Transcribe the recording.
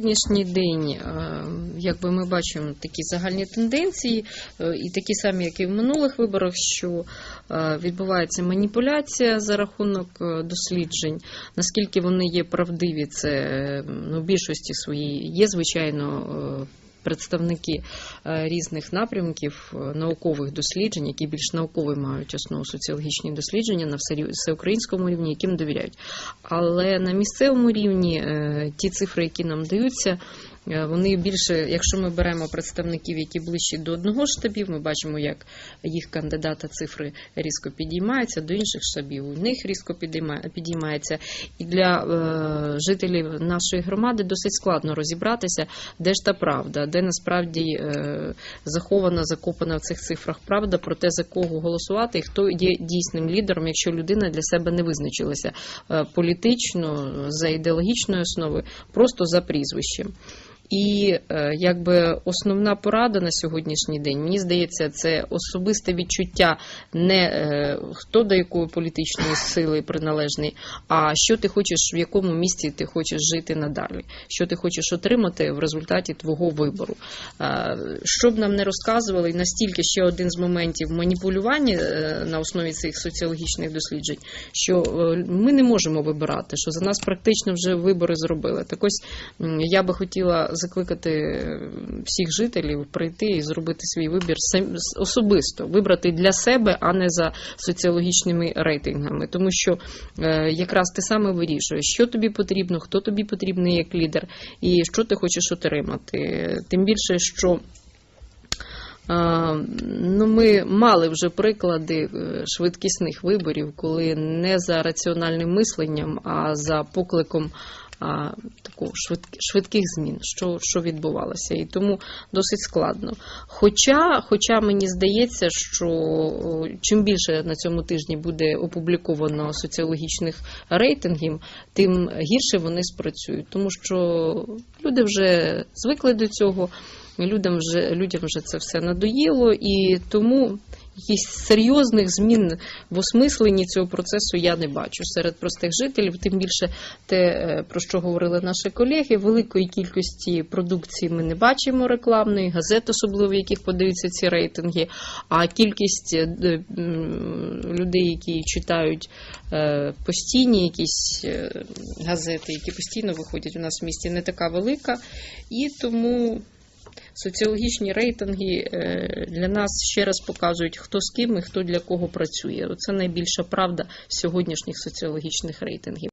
Сьогоднішній день, е, якби ми бачимо такі загальні тенденції, е, і такі самі, як і в минулих виборах, що е, відбувається маніпуляція за рахунок досліджень. Наскільки вони є правдиві, це ну, в більшості своїй є, звичайно. Представники е, різних напрямків е, наукових досліджень, які більш наукові мають основу соціологічні дослідження на всеукраїнському рівні, яким довіряють. Але на місцевому рівні е, ті цифри, які нам даються, вони більше, якщо ми беремо представників, які ближчі до одного штабів, ми бачимо, як їх кандидата цифри різко підіймаються, до інших штабів у них різко підійма- підіймається. І для е, жителів нашої громади досить складно розібратися, де ж та правда, де насправді е, захована, закопана в цих цифрах правда про те, за кого голосувати і хто є дійсним лідером, якщо людина для себе не визначилася е, політично, за ідеологічною основою, просто за прізвищем. І е, якби основна порада на сьогоднішній день, мені здається, це особисте відчуття не е, хто до якої політичної сили приналежний, а що ти хочеш, в якому місці ти хочеш жити надалі, що ти хочеш отримати в результаті твого вибору. Е, Що б нам не розказували, настільки ще один з моментів маніпулювання на основі цих соціологічних досліджень, що ми не можемо вибирати, що за нас практично вже вибори зробили. Так ось я би хотіла закликати е, всіх жителів прийти і зробити свій вибір особисто, вибрати для себе, а не за соціологічними рейтингами. Тому що е, якраз ти саме вирішуєш, що тобі потрібно, хто тобі потрібний як лідер, і що ти хочеш отримати. Тим більше, що. Ну, ми мали вже приклади е, швидкісних виборів, коли не за раціональним мисленням, а за покликом а, такого швидк- швидких змін, що, що відбувалося. І тому досить складно. Хоча, хоча мені здається, що чим більше на цьому тижні буде опубліковано соціологічних рейтингів, тим гірше вони спрацюють, тому що люди вже звикли до цього. Людям вже людям вже це все надоїло, і тому якихось серйозних змін в осмисленні цього процесу я не бачу серед простих жителів. Тим більше те, е, про що говорили наші колеги, великої кількості продукції ми не бачимо рекламної, газет, особливо в яких подаються ці рейтинги. А кількість е, людей, які читають е, постійні якісь газети, які постійно виходять у нас в місті, не така велика. І тому соціологічні рейтинги е, для нас ще раз показують, хто з ким і хто для кого працює. Це найбільша правда сьогоднішніх соціологічних рейтингів.